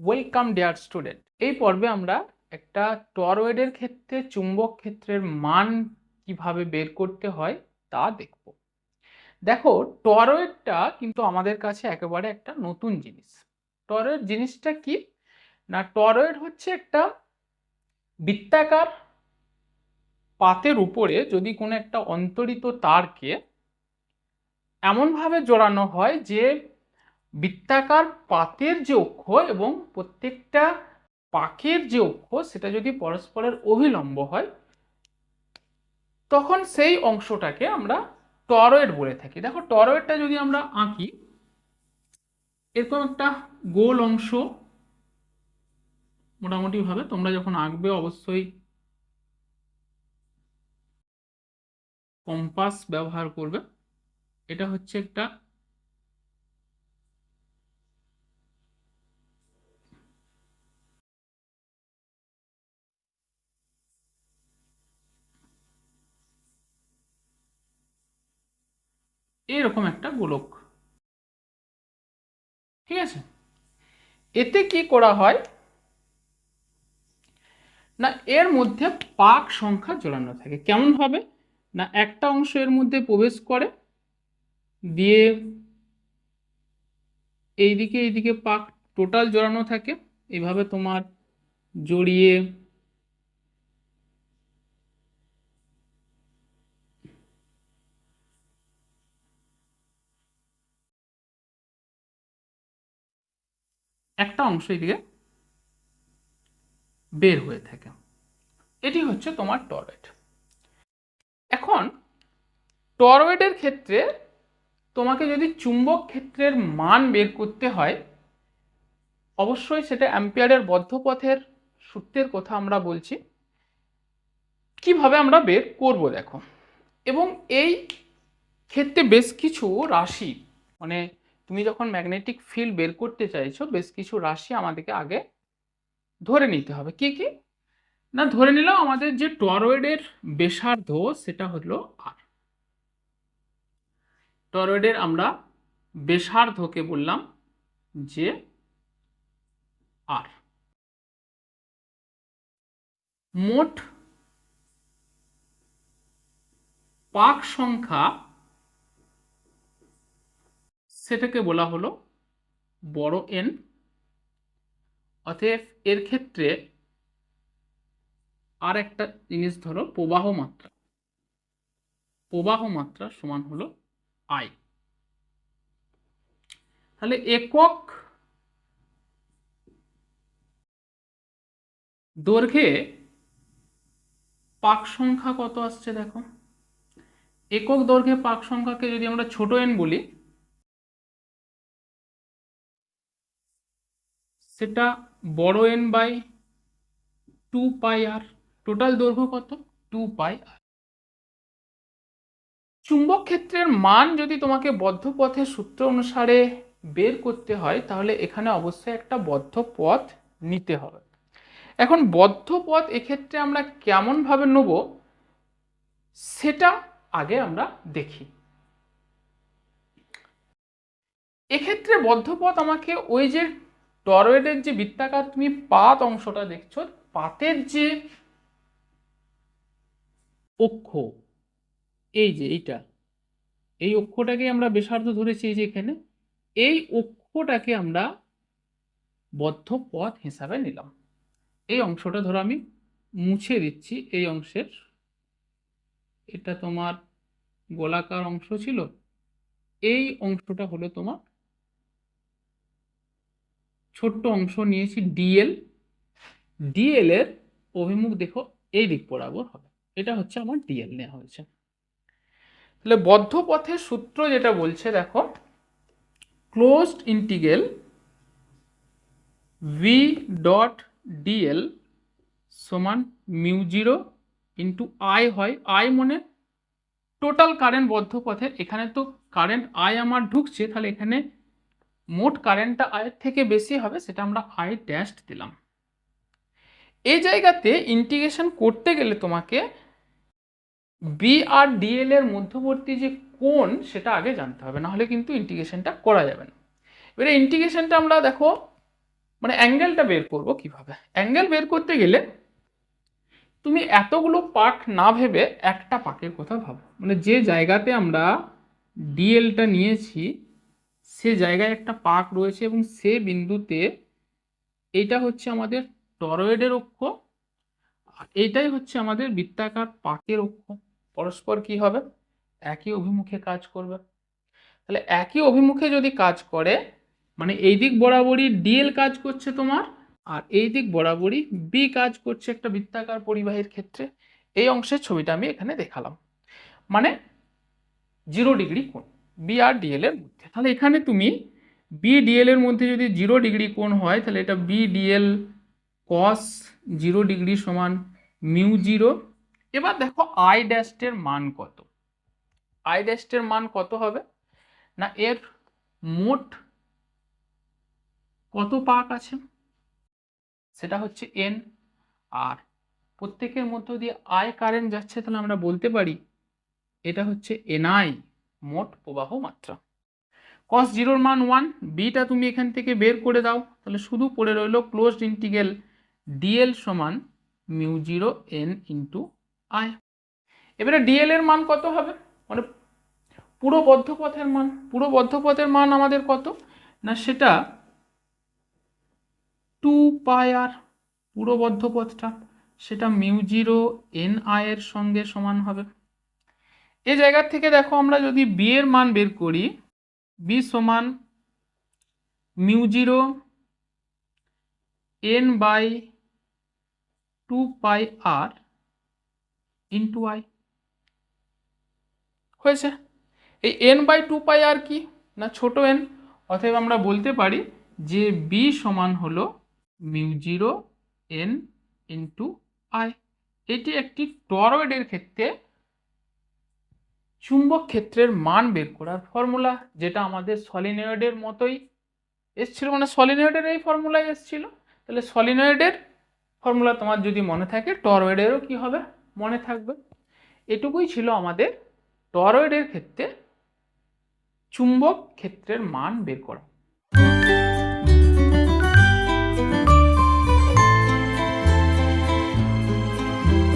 Welcome dear student এই পর্বে আমরা একটা টরয়েডের ক্ষেত্রে, চুম্বক ক্ষেত্রের মান কীভাবে বের করতে হয় তা দেখব। দেখো টরয়েডটা কিন্তু আমাদের কাছে একেবারে একটা নতুন জিনিস। টরয়েড জিনিসটা কি? না টরয়েড হচ্ছে একটা বৃত্তাকার পাতের উপরে যদি কোনো একটা অন্তরিত তারকে এমনভাবে জোড়ানো হয় যে বৃত্তাকার পাতের যে অক্ষ এবং প্রত্যেকটা পাকের যে অক্ষ, সেটা যদি পরস্পরের অভিলম্ব হয়, তখন সেই অংশটাকে আমরা টরয়েড বলে থাকি। দেখো, টরয়েডটা যদি আমরা আঁকি, এরকম একটা গোল অংশ মোটামুটি ভাবে তোমরা যখন আঁকবে, অবশ্যই কম্পাস ব্যবহার করবে। এটা হচ্ছে একটা এরকম একটা গোলক। ঠিক আছে? এতে কি করা হয়? না, এর মধ্যে পাক সংখ্যা জোড়ানো থাকে। কেমন হবে? না, একটা অংশ এর মধ্যে প্রবেশ করে, দিয়ে এইদিকে এইদিকে পাক টোটাল জোড়ানো থাকে। এইভাবে তোমার জড়িয়ে একটা অংশ এদিকে বের হয়ে থাকে। এটি হচ্ছে তোমার টরয়েড এখন টরয়েডের ক্ষেত্রে তোমাকে যদি চুম্বক ক্ষেত্রের মান বের করতে হয়, অবশ্যই সেটা অ্যাম্পিয়ারের বদ্ধপথের সূত্রের কথা আমরা বলছি। কীভাবে আমরা বের করব দেখো। এবং এই ক্ষেত্রে বেশ কিছু রাশি মানে তুমি যখন ম্যাগনেটিক ফিল্ড বের করতে চাইছো, বেশ কিছু রাশি আমাদেরকে আগে ধরে নিতে হবে। কি কি? না, ধরে নিলাম আমাদের যে টরয়েডের বেসার্ধ সেটা হলো আর টরয়েডের আমরা বেসার্ধকে বললাম যে আর মোট পাক সংখ্যা সেটাকে বলা হলো বড় এন অতএব এর ক্ষেত্রে আর একটা জিনিস ধরো, প্রবাহ মাত্রা। প্রবাহ মাত্রা সমান হলো আই তাহলে একক দৈর্ঘ্যে পাক সংখ্যা কত আসছে দেখো? একক দৈর্ঘ্যে পাক সংখ্যাকে যদি আমরা ছোট এন বলি সেটা বড় N by two pi R total দৈর্ঘ্য কত? টু পাই আর চুম্বক ক্ষেত্রের মান যদি তোমাকে বদ্ধ পথের সূত্র অনুসারে বের করতে হয়, তাহলে এখানে অবশ্যই একটা বদ্ধ পথ নিতে হবে। এখন বদ্ধ পথ এক্ষেত্রে আমরা কেমনভাবে নেব, সেটা আগে আমরা দেখি। এক্ষেত্রে বদ্ধপথ আমাকে ওই যে টরয়েডের যে বৃত্তাকার তুমি পাত অংশটা দেখছ, পাতের যে অক্ষ, এই যে এইটা, এই অক্ষটাকে আমরা বেসার্ধ ধরেছি এই যে এখানে, এই অক্ষটাকে আমরা বদ্ধ পথ হিসাবে নিলাম। এই অংশটা ধরো আমি মুছে দিচ্ছি, এই অংশের। এটা তোমার গোলাকার অংশ ছিল, এই অংশটা হলো তোমার ছোট্ট অংশ নিয়েছি ডিএল ডিএল এর অভিমুখ দেখো, এই দিক বরাবর হবে। এটা হচ্ছে আমার ডিএল নেওয়া হয়েছে। তাহলে বদ্ধ পথের সূত্র যেটা বলছে, দেখো closed integral V dot DL সমান মিউ জিরো ইন্টু আই হয়। আই মনে টোটাল কারেন্ট বদ্ধ পথের এখানে তো কারেন্ট আই আমার ঢুকছে, তাহলে এখানে মোট কারেন্টটা আয়ের থেকে বেশি হবে, সেটা আমরা আই ড্যাশ দিলাম। এই জায়গাতে ইন্টিগ্রেশন করতে গেলে তোমাকে বি আর ডিএল এর মধ্যবর্তী যে কোন সেটা আগে জানতে হবে নাহলে কিন্তু ইন্টিগ্রেশনটা করা যাবে না। এবারে ইন্টিগ্রেশনটা আমরা দেখো মানে অ্যাঙ্গেলটা বের করব কীভাবে? অ্যাঙ্গেল বের করতে গেলে তুমি এতগুলো পাক না ভেবে একটা পাকের কথা ভাবো। মানে যে জায়গাতে আমরা ডিএলটা নিয়েছি সে জায়গায় একটা পাক রয়েছে এবং সে বিন্দুতে এইটা হচ্ছে আমাদের টরয়েডের অক্ষ। আর এইটাই হচ্ছে আমাদের বৃত্তাকার পাকের অক্ষ। পরস্পর কি হবে? একই অভিমুখে কাজ করবে। তাহলে একই অভিমুখে যদি কাজ করে মানে এই দিক বরাবরই ডিএল কাজ করছে তোমার, আর এই দিক বরাবরই বি কাজ করছে একটা বৃত্তাকার পরিবাহীর ক্ষেত্রে। এই অংশের ছবিটা আমি এখানে দেখালাম। মানে জিরো ডিগ্রি কোণ। বি আর ডিএল এর মধ্যে। তাহলে এখানে তুমি বি ডিএল এর মধ্যে যদি জিরো ডিগ্রি কোণ হয়, তাহলে এটা B D L cos zero degree সমান মিউ জিরো এবার দেখো আই ড্যাস্টের মান কত। আই ড্যাস্টের মান কত হবে? না, এর মোট কত পাক আছে? সেটা হচ্ছে এন আর প্রত্যেকের মধ্য দিয়ে আই কারেন্ট যাচ্ছে, তাহলে আমরা বলতে পারি এটা হচ্ছে এনআই মোট প্রবাহ মাত্রা। কস জিরোর মান ওয়ান বিটা তুমি এখান থেকে বের করে দাও, তাহলে শুধু পড়ে রইল ক্লোজড ইন্টিগ্রাল ডিএল সমান mu zero N into I এবারে ডিএল এর মান কত হবে? মানে পুরো বদ্ধপথের মান, পুরো বদ্ধপথের মান আমাদের কত? না সেটা টু পাই আর পুরো বদ্ধপথটা, সেটা মিউ জিরো এন আই এর সঙ্গে সমান হবে। এ জায়গা থেকে দেখো আমরা যদি বি এর মান বের করি বি সমান mu zero N by two pi R into I হয়েছে? এই N by two pi R কি? না ছোট এন অতএব আমরা বলতে পারি যে বি সমান হলো mu zero N into I এটি একটি টরয়েডের ক্ষেত্রে চুম্বক ক্ষেত্রের মান বের করার ফর্মুলা যেটা আমাদের সলিনয়েডের মতোই এসছিল। মানে সলিনয়েডের এই ফর্মুলাই এসছিল। তাহলে সলিনয়েডের ফর্মুলা তোমার যদি মনে থাকে, টরয়েডেরও কি হবে? মনে থাকবে। এটুকুই ছিল আমাদের টরয়েডের ক্ষেত্রে চুম্বক ক্ষেত্রের মান বের করা।